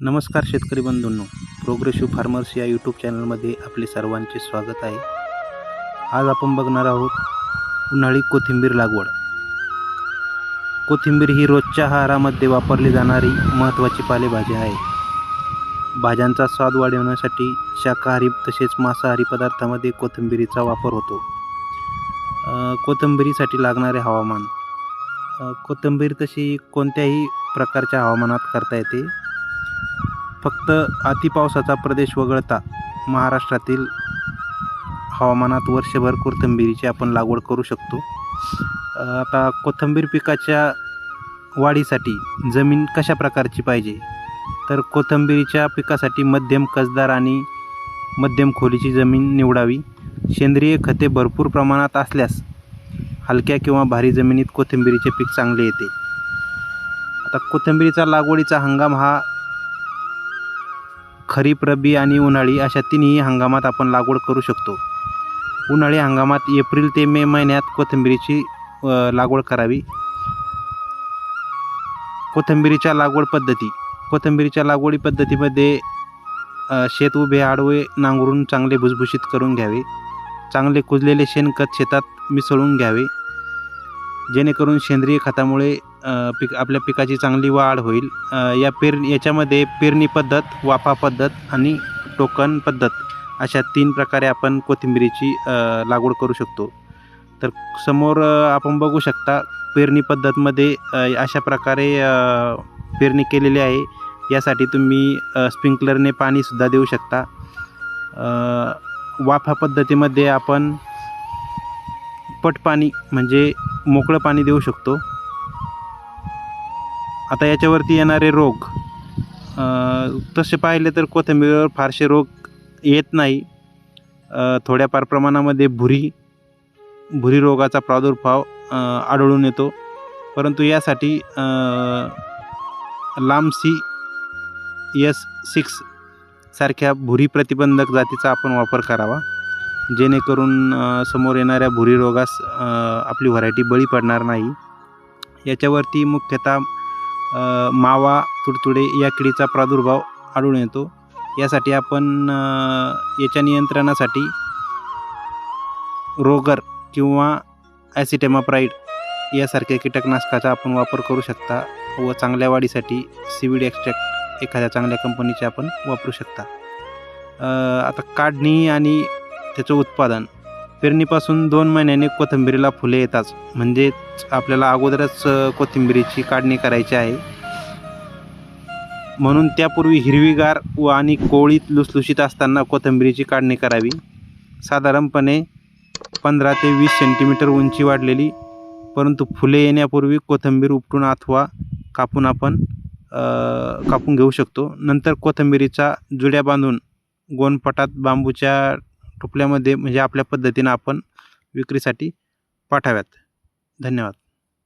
नमस्कार शेतकरी बंधूंनो प्रोग्रेसिव्ह फार्मर्स या यूट्यूब चॅनलमध्ये आपले सर्वांचे स्वागत आहे. आज आपण बघणार आहोत उन्हाळी कोथिंबीर लागवड. कोथिंबीर ही रोजच्या आहारामध्ये वापरली जाणारी महत्त्वाची पालेभाजी आहे. भाज्यांचा स्वाद वाढवण्यासाठी शाकाहारी तसेच मांसाहारी पदार्थामध्ये कोथिंबीरीचा वापर होतो. कोथिंबीरीसाठी लागणारे हवामान. कोथिंबीर तशी कोणत्याही प्रकारच्या हवामानात करता येते. फक्त अतिपावसाचा प्रदेश वगळता महाराष्ट्रातील हवामानात वर्षभर कोथिंबिरीची आपण लागवड करू शकतो. आता कोथिंबीर पिकाच्या वाढीसाठी जमीन कशा प्रकारची पाहिजे? तर कोथिंबिरीच्या पिकासाठी मध्यम कसदार आणि मध्यम खोलीची जमीन निवडावी. सेंद्रिय खते भरपूर प्रमाणात असल्यास हलक्या किंवा भारी जमिनीत कोथिंबिरीचे पीक चांगले येते. आता कोथिंबिरीचा लागवडीचा हंगाम हा खरीप रब्बी आणि उन्हाळी अशा तिन्ही हंगामात आपण लागवड करू शकतो. उन्हाळी हंगामात एप्रिल ते मे महिन्यात कोथिंबिरीची लागवड करावी. कोथिंबिरीच्या लागवड पद्धती. कोथिंबिरीच्या लागवडी पद्धतीमध्ये शेत उभे आडवे नांगरून चांगले भुसभुशीत करून घ्यावे. चांगले कुजलेले शेणखत शेतात मिसळून घ्यावे. जेणेकरून सेंद्रिय खतामुळे पिक आपल्या पिकाची चांगली वाढ होईल. या पेर याच्यामध्ये पेरणी पद्धत वाफा पद्धत आणि टोकन पद्धत अशा तीन प्रकारे आपण कोथिंबिरीची लागवड करू शकतो. तर समोर आपण बघू शकता पेरणी पद्धतमध्ये अशा प्रकारे पेरणी केलेली आहे. यासाठी तुम्ही स्प्रिंकलरने पाणीसुद्धा देऊ शकता. वाफा पद्धतीमध्ये आपण पट पाणी म्हणजे मोकळं पाणी देऊ शकतो. आता याच्यावरती येणारे रोग तसे पाहिले तर कोथिंबीरीवर फारसे रोग येत नाही. थोड्याफार प्रमाणामध्ये भुरी भुरी रोगाचा प्रादुर्भाव आढळून येतो. परंतु यासाठी लांब लांबसी एस सिक्स सारख्या भुरी प्रतिबंधक जातीचा आपण वापर करावा. जेणेकरून समोर येणाऱ्या भुरी रोगास आपली व्हरायटी बळी पडणार नाही. याच्यावरती मुख्यतः मावा तुडतुडे या किडीचा प्रादुर्भाव आढळून येतो. यासाठी आपण याच्या नियंत्रणासाठी रोगर किंवा ॲसिटेमाप्राईड यासारख्या कीटकनाशकाचा आपण वापर करू शकता व चांगल्या वाढीसाठी सीविड एक्स्ट्रॅक्ट एखाद्या चांगल्या कंपनीचे आपण वापरू शकता. आता काढणी आणि त्याचं उत्पादन पेरणीपासून दोन महिन्याने कोथिंबिरीला फुले येतात. म्हणजेच आपल्याला अगोदरच कोथिंबीरीची कोथिंबिरीची काढणी करायची आहे. म्हणून त्यापूर्वी हिरवीगार व आणि कोळीत लुसलुशीत असताना कोथिंबिरीची काढणी करावी. साधारणपणे पंधरा ते वीस सेंटीमीटर उंची वाढलेली परंतु फुले येण्यापूर्वी कोथिंबीर उपटून अथवा कापून आपण कापून घेऊ शकतो. नंतर कोथिंबिरीचा जुड्या बांधून गोनपटात बांबूच्या टोपल्यामध्ये म्हणजे आपल्या पद्धतीनं आपण विक्रीसाठी पाठाव्यात. धन्यवाद.